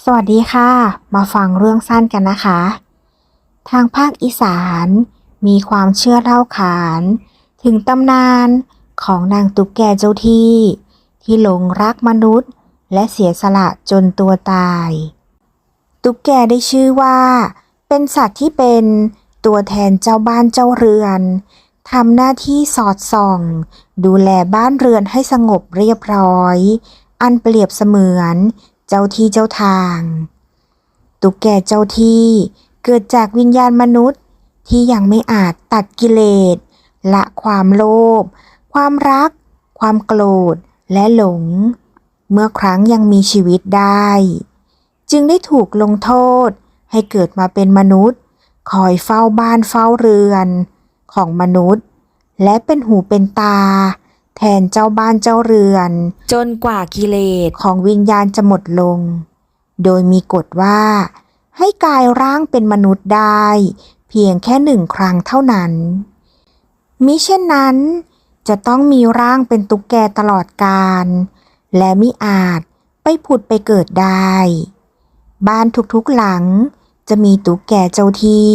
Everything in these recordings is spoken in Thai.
สวัสดีค่ะ มาฟังเรื่องสั้นกันนะคะ ทางภาคอีสานมีความเชื่อเล่าขาน ถึงตำนานของนางตุ๊กแกเจ้าที่ ที่หลงรักมนุษย์ และเสียสละจนตัวตาย ตุ๊กแกได้ชื่อว่า เป็นสัตว์ที่เป็นตัวแทนเจ้าบ้านเจ้าเรือนทำหน้าที่สอดส่อง ดูแลบ้านเรือนให้สงบเรียบร้อย อันเปรียบเสมือน เจ้าที่เจ้าทาง ตุ๊กแกเจ้าที่เกิดจากวิญญาณมนุษย์ที่ยังไม่อาจตัดกิเลสละความโลภความรัก ความโกรธและหลง เมื่อครั้งยังมีชีวิตได้ จึงได้ถูกลงโทษให้เกิดมาเป็นมนุษย์ คอยเฝ้าบ้านเฝ้าเรือนของมนุษย์ และเป็นหูเป็นตา แทนเจ้าบ้านเจ้าเรือน จนกว่ากิเลสของวิญญาณจะหมดลง โดยมีกฎว่า ให้กายร่างเป็นมนุษย์ได้ เพียงแค่หนึ่งครั้งเท่านั้น มิเช่นนั้น จะต้องมีร่างเป็นตุ๊กแกตลอดกาลและมิอาจไปผุดไปเกิดได้ บ้านทุกๆหลังจะมีตุ๊กแกเจ้าที่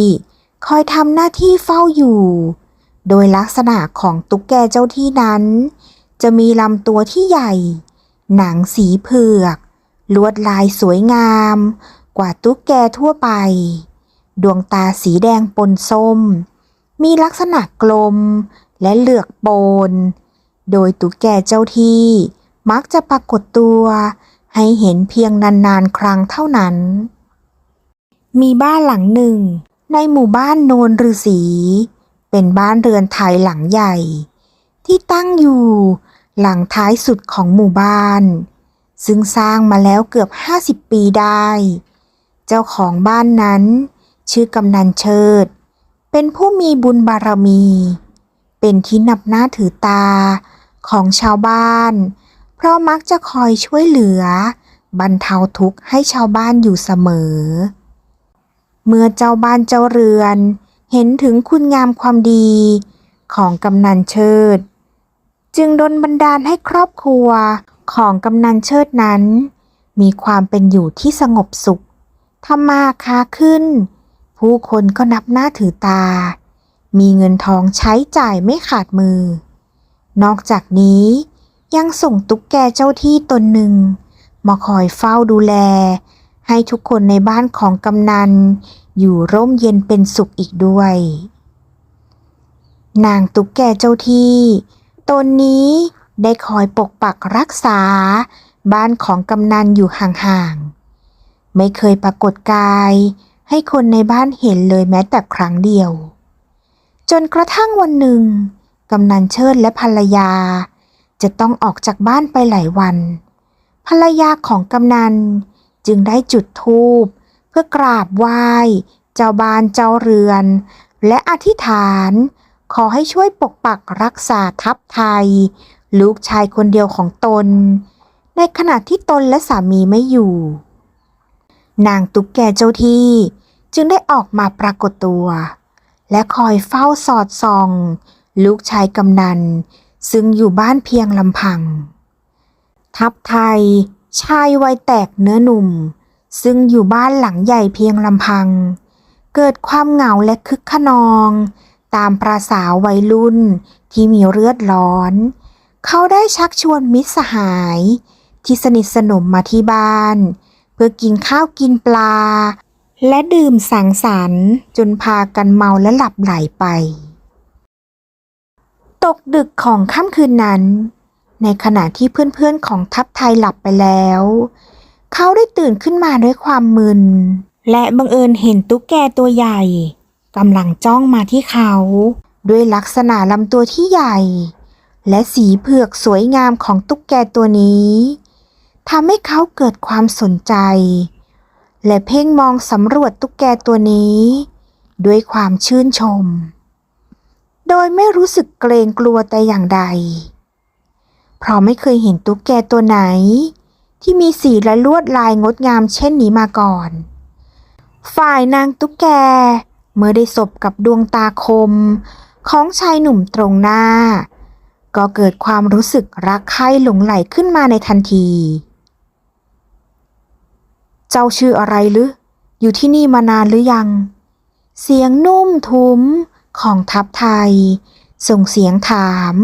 คอยทำหน้าที่เฝ้าอยู่ โดยลักษณะของตุ๊กแกเจ้าที่นั้น จะมีลำตัวที่ใหญ่ หนังสีเผือก ลวดลายสวยงาม กว่าตุ๊กแกทั่วไป ดวงตาสีแดงปนส้ม มีลักษณะกลมและเหลือกโปน โดยตุ๊กแกเจ้าที่มักจะปรากฏตัวให้เห็นเพียงนานๆ ครั้งเท่านั้น มีบ้านหลังหนึ่ง ในหมู่บ้านโนนฤษี เป็นบ้านเรือนไทยหลังใหญ่ ที่ตั้งอยู่หลังท้ายสุดของหมู่บ้าน ซึ่งสร้างมาแล้วเกือบ 50 ปีได้ เจ้าของบ้านนั้น ชื่อกำนันเชิด เป็นผู้มีบุญบารมี เป็นที่นับหน้าถือตาของชาวบ้าน เพราะมักจะคอยช่วยเหลือ บรรเทาทุกข์ให้ชาวบ้านอยู่เสมอ เมื่อเจ้าบ้านเจ้าเรือน เห็นถึงคุณงามความดีของกำนันเชิด จึงดลบันดาลให้ครอบครัวของกำนันเชิดนั้น มีความเป็นอยู่ที่สงบสุขทำมาค้าขึ้น ผู้คนก็นับหน้าถือตา มีเงินทองใช้จ่ายไม่ขาดมือ นอกจากนี้ยังส่งตุ๊กแกเจ้าที่ตนหนึ่ง มาคอยเฝ้าดูแล ให้ทุกคนในบ้านของกำนัน อยู่ร่มเย็นเป็นสุขอีกด้วย นางตุ๊กแกเจ้าที่ตนนี้ได้คอยปกปักรักษา บ้านของกำนันอยู่ห่างๆ ไม่เคยปรากฏกาย ให้คนในบ้านเห็นเลยแม้แต่ครั้งเดียว จนกระทั่งวันหนึ่งกำนันเชิดและภรรยา จะต้องออกจากบ้านไปหลายวัน ภรรยาของกำนันจึงได้จุดธูป เพื่อกราบไหว้เจ้าบ้านเจ้าเรือน และอธิษฐาน ขอให้ช่วยปกปักรักษาทัพไทย ลูกชายคนเดียวของตน ในขณะที่ตนและสามีไม่อยู่ นางตุ๊กแกเจ้าที่จึงได้ออกมาปรากฏตัว และคอยเฝ้าสอดส่อง ลูกชายกำนัน ซึ่งอยู่บ้านเพียงลำพัง ทัพไทยชายวัยแตกเนื้อหนุ่ม ซึ่งอยู่บ้านหลังใหญ่เพียงลำพัง เกิดความเหงาและคึกขนอง ตามประสาวัยรุ่นที่มีเลือดร้อน เขาได้ชักชวนมิตรสหาย ที่สนิทสนมมาที่บ้าน เพื่อกินข้าวกินปลา และดื่มสังสรรค์ จนพากันเมาและหลับไหลไป ตกดึกของค่ำคืนนั้น ในขณะที่เพื่อนๆของทัพไทยหลับไปแล้ว เขาได้ตื่นขึ้นมาด้วยความมึน และบังเอิญเห็นตุ๊กแกตัวใหญ่กำลังจ้องมาที่เขา ด้วยลักษณะลำตัวที่ใหญ่ และสีเผือกสวยงามของตุ๊กแกตัวนี้ทำให้เขาเกิดความสนใจ และเพ่งมองสำรวจตุ๊กแกตัวนี้ ด้วยความชื่นชม โดยไม่รู้สึกเกรงกลัวแต่อย่างใด เพราะไม่เคยเห็นตุ๊กแกตัวไหน ที่มีสีและลวดลายงดงามเช่นนี้มาก่อน ฝ่ายนางตุ๊กแก เมื่อได้สบกับดวงตาคม ของชายหนุ่มตรงหน้า ก็เกิดความรู้สึกรักใคร่หลงไหลขึ้นมาในทันทีใจจ้าชื่ออะไรหรือ อยู่ที่นี่มานานหรือยัง เสียงนุ่มทุ้มของทัพไทย ส่งเสียงถาม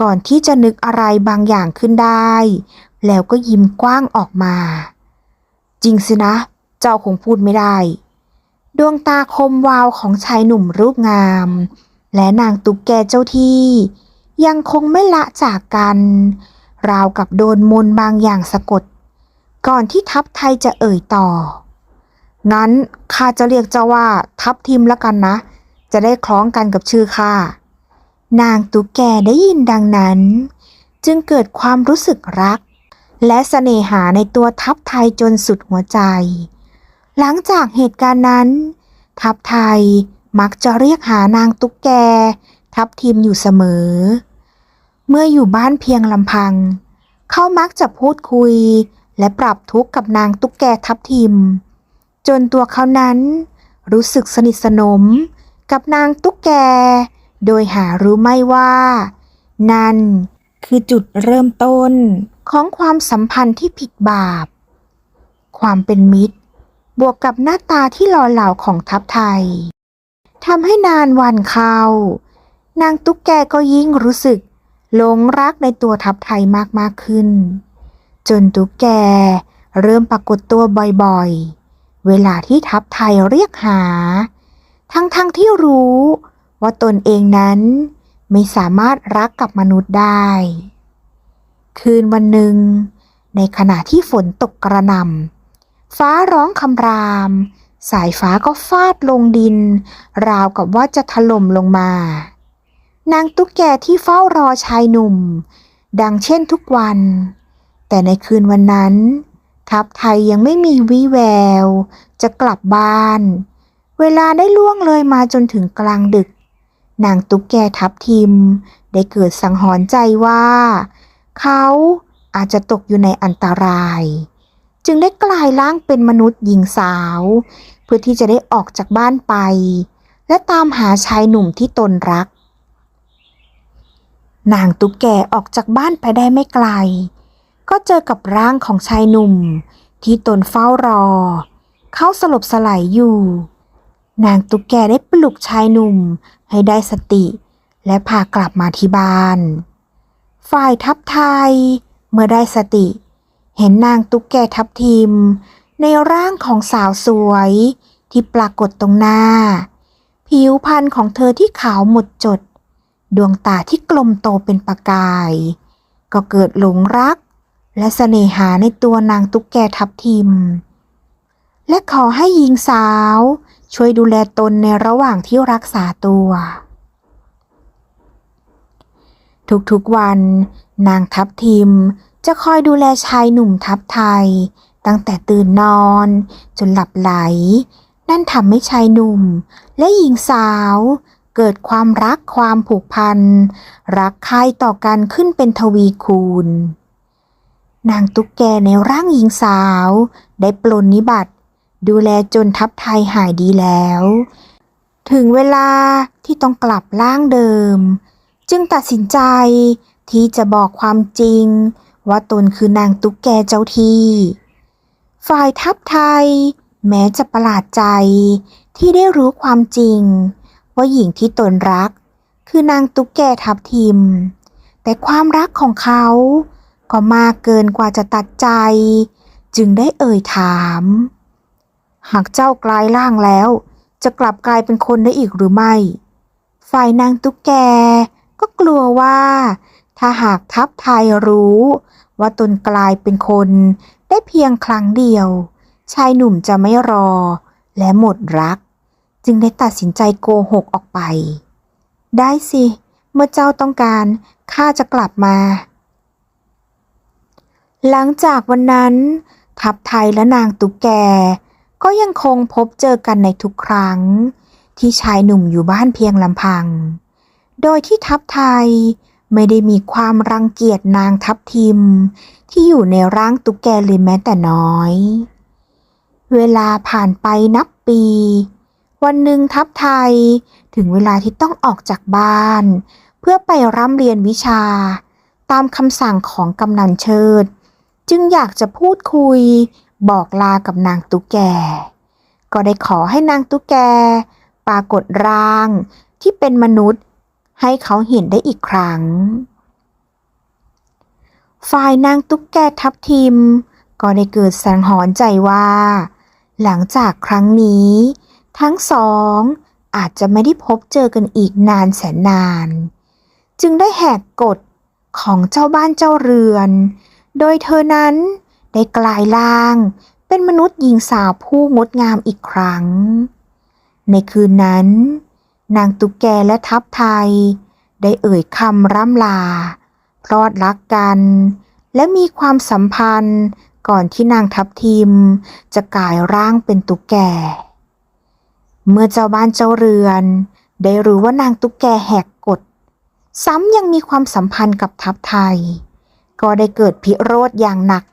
ก่อนที่จะนึกอะไรบางอย่างขึ้นได้ แล้วก็ยิ้มกว้างออกมา จริงสินะ เจ้าคงพูดไม่ได้ ดวงตาคมวาวของชายหนุ่มรูปงาม และนางตุ๊กแกเจ้าที่ ยังคงไม่ละจากกัน ราวกับโดนมนต์บางอย่างสะกด ก่อนที่ทัพไทยจะเอ่ยต่อ งั้นข้าจะเรียกเจ้าว่าทัพทิมละกันนะ จะได้คล้องกันกับชื่อข้า นางตุ๊กแกได้ยินดังนั้น จึงเกิดความรู้สึกรัก และเสน่หาในตัวทัพไทยจนสุดหัวใจ หลังจากเหตุการณ์นั้น ทัพไทยมักจะเรียกหานางตุ๊กแก ทัพทิมอยู่เสมอ เมื่ออยู่บ้านเพียงลำพัง เขามักจะพูดคุย และปรับทุกข์กับนางตุ๊กแกทัพทิม จนตัวเขานั้นรู้สึกสนิทสนมกับนางตุ๊กแก โดยหารู้ไม่ว่า นั่นคือจุดเริ่มต้นของความสัมพันธ์ที่ผิดบาป ความเป็นมิตร บวกกับหน้าตาที่หล่อเหลาของทัพไทยทำให้นานวันเข้านางตุ๊กแกก็ยิ่งรู้สึกหลงรักในตัวทัพไทยมากมากขึ้น จนตุ๊กแกเริ่มปรากฏตัวบ่อยๆ เวลาที่ทัพไทยเรียกหา ทั้งๆทที่รู้ ว่าตนเองนั้นไม่สามารถรักกับมนุษย์ได้ คืนวันหนึ่ง ในขณะที่ฝนตกกระหน่ำฟ้าร้องคำราม สายฟ้าก็ฟาดลงดิน ราวกับว่าจะถล่มลงมา นางตุ๊กแกที่เฝ้ารอชายหนุ่ม ดังเช่นทุกวัน แต่ในคืนวันนั้น ทัพไทยยังไม่มีวี่แวว จะกลับบ้าน เวลาได้ล่วงเลยมาจนถึงกลางดึก นางตุ๊กแกทับทิม ได้เกิดสังหรณ์ใจว่า เขาอาจจะตกอยู่ในอันตราย จึงได้กลายร่างเป็นมนุษย์หญิงสาว เพื่อที่จะได้ออกจากบ้านไป และตามหาชายหนุ่มที่ตนรัก นางตุ๊กแกออกจากบ้านไปได้ไม่ไกล ก็เจอกับร่างของชายหนุ่มที่ตนเฝ้ารอ เขาสลบสลายอยู่ นางตุ๊กแกได้ปลุกชายหนุ่ม ให้ได้สติ และพากลับมาที่บ้าน ฝ่ายทัพไทย เมื่อได้สติ เห็นนางตุ๊กแกทับทิม ในร่างของสาวสวยที่ปรากฏตรงหน้า ผิวพรรณของเธอที่ขาวหมดจด ดวงตาที่กลมโตเป็นประกาย ก็เกิดหลงรัก และเสน่หาในตัวนางตุ๊กแกทับทิม และขอให้หญิงสาว ช่วยดูแลตนในระหว่างที่รักษาตัว ทุกๆวัน นางทับทิมจะคอยดูแลชายหนุ่มทับไทย ตั้งแต่ตื่นนอน จนหลับไหล นั่นทำให้ชายหนุ่ม และหญิงสาวเกิดความรักความผูกพัน รักใคร่ต่อกันขึ้นเป็นทวีคูณ นางตุ๊กแกในร่างหญิงสาว ได้ปลนนิบัติ ดูแลจนทัพไทยหายดีแล้ว ถึงเวลาที่ต้องกลับร่างเดิม จึงตัดสินใจที่จะบอกความจริง ว่าตนคือนางตุ๊กแกเจ้าที่ ฝ่ายทัพไทย แม้จะประหลาดใจที่ได้รู้ความจริง ว่าหญิงที่ตนรัก คือนางตุ๊กแกทับทิม แต่ความรักของเขาก็มากเกินกว่าจะตัดใจ จึงได้เอ่ยถาม หากเจ้ากลายร่างแล้ว จะกลับกลายเป็นคนได้อีกหรือไม่ ฝ่ายนางตุ๊กแก ก็กลัวว่า ถ้าหากทัพไทยรู้ ว่าตนกลายเป็นคนได้เพียงครั้งเดียว ชายหนุ่มจะไม่รอ และหมดรัก จึงได้ตัดสินใจโกหกออกไป ได้สิ เมื่อเจ้าต้องการข้าจะกลับมา หลังจากวันนั้น ทัพไทยและนางตุ๊กแก ก็ยังคงพบเจอกันในทุกครั้ง ที่ชายหนุ่มอยู่บ้านเพียงลำพัง โดยที่ทัพไทยไม่ได้มีความรังเกียจนางทัพทิม ที่อยู่ในร่างตุ๊กแกเลยแม้แต่น้อย เวลาผ่านไปนับปี วันหนึ่งทัพไทยถึงเวลาที่ต้องออกจากบ้าน เพื่อไปร่ำเรียนวิชา ตามคำสั่งของกำนันเชิด จึงอยากจะพูดคุย บอกลากับนางตุ๊กแก ก็ได้ขอให้นางตุ๊กแก ปรากฏร่างที่เป็นมนุษย์ ให้เขาเห็นได้อีกครั้ง ฝ่ายนางตุ๊กแกทับทิม ก็ได้เกิดสังหรณ์ใจว่า หลังจากครั้งนี้ ทั้งสองอาจจะไม่ได้พบเจอกันอีกนานแสนนาน จึงได้แหกกฎของเจ้าบ้านเจ้าเรือน โดยเธอนั้น ได้กลายร่าง เป็นมนุษย์หญิงสาวผู้งดงามอีกครั้ง ในคืนนั้น นางตุ๊กแกและทัพไทย ได้เอ่ยคำร่ำลา พลอดรักกัน และมีความสัมพันธ์ก่อนที่นางทัพทิม จะกลายร่างเป็นตุ๊กแก เมื่อเจ้าบ้านเจ้าเรือน ได้รู้ว่านางตุ๊กแกแหกกฎ ซ้ำยังมีความสัมพันธ์กับทัพไทย ก็ได้เกิดพิโรธอย่างหนัก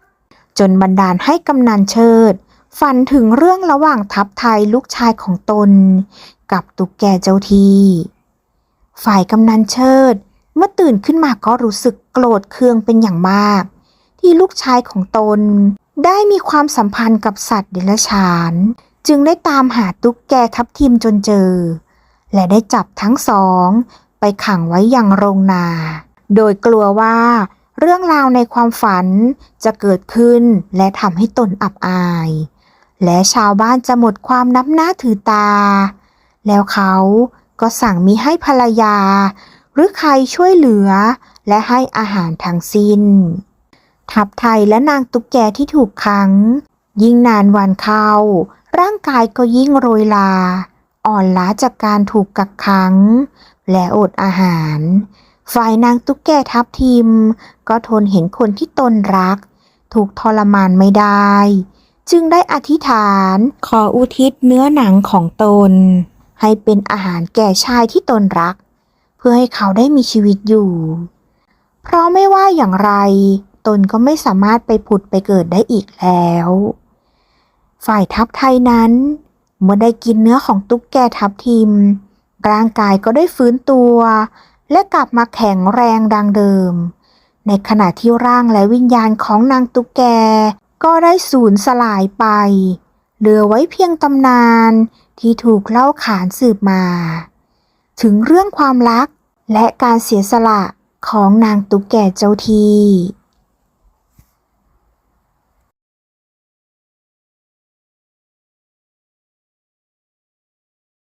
จนบันดาลให้กำนันเชิด ฝันถึงเรื่องระหว่างทัพไทยลูกชายของตน กับตุ๊กแกเจ้าทีฝ่ายกำนันเชิด เมื่อตื่นขึ้นมาก็รู้สึกโกรธเคืองเป็นอย่างมาก ที่ลูกชายของตน ได้มีความสัมพันธ์กับสัตว์เดรัจฉาน จึงได้ตามหาตุ๊กแกทับทิมจนเจอ และได้จับทั้งสอง ไปขังไว้ยังโรงนา โดยกลัวว่า เรื่องราวในความฝันจะเกิดขึ้นและทำให้ตนอับอาย และชาวบ้านจะหมดความนับหน้าถือตา แล้วเขาก็สั่งมิให้ภรรยา หรือใครช่วยเหลือ และให้อาหารทั้งสิ้น ทัพไทยและนางตุ๊กแกที่ถูกขัง ยิ่งนานวันเข้า ร่างกายก็ยิ่งโรยลา อ่อนล้าจากการถูกกักขัง และอดอาหาร ฝ่ายนางตุ๊กแกทับทิม ก็ทนเห็นคนที่ตนรัก ถูกทรมานไม่ได้ จึงได้อธิษฐานขออุทิศเนื้อหนังของตน ให้เป็นอาหารแก่ชายที่ตนรัก เพื่อให้เขาได้มีชีวิตอยู่ เพราะไม่ว่าอย่างไร ตนก็ไม่สามารถไปผุดไปเกิดได้อีกแล้ว ฝ่ายทัพไทยนั้น เมื่อได้กินเนื้อของตุ๊กแกทับทิม ร่างกายก็ได้ฟื้นตัว และกลับมาแข็งแรงดังเดิม ในขณะที่ร่างและวิญญาณของนางตุ๊กแก ก็ได้สูญสลายไป เหลือไว้เพียงตำนานที่ถูกเล่าขานสืบมา ถึงเรื่องความรักและการเสียสละของนางตุ๊กแกเจ้าที่